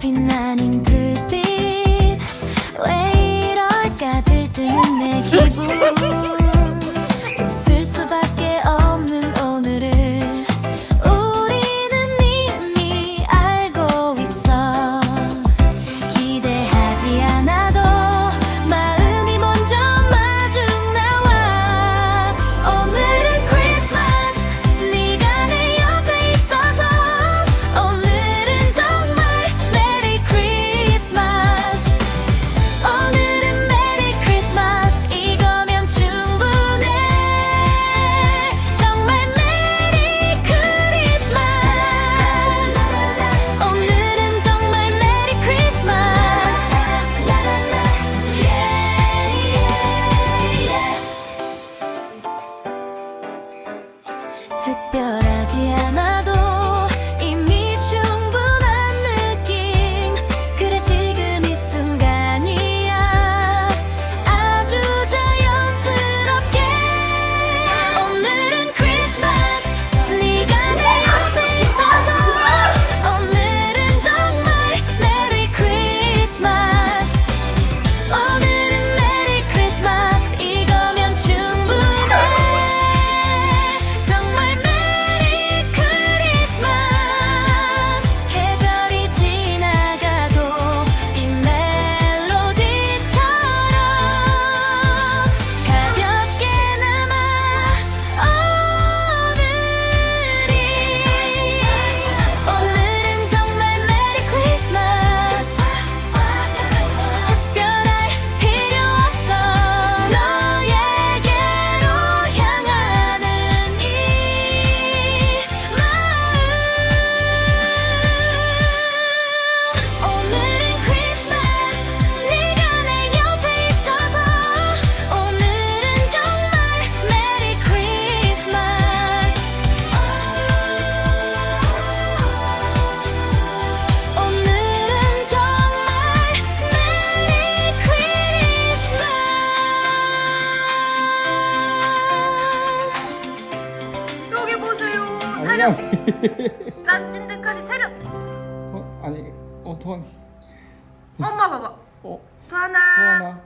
빛나는 촬영. 짠찐득까지 촬영. 어 아니 어 도환. 어, 엄마 봐봐. 어 도하나. 도하나.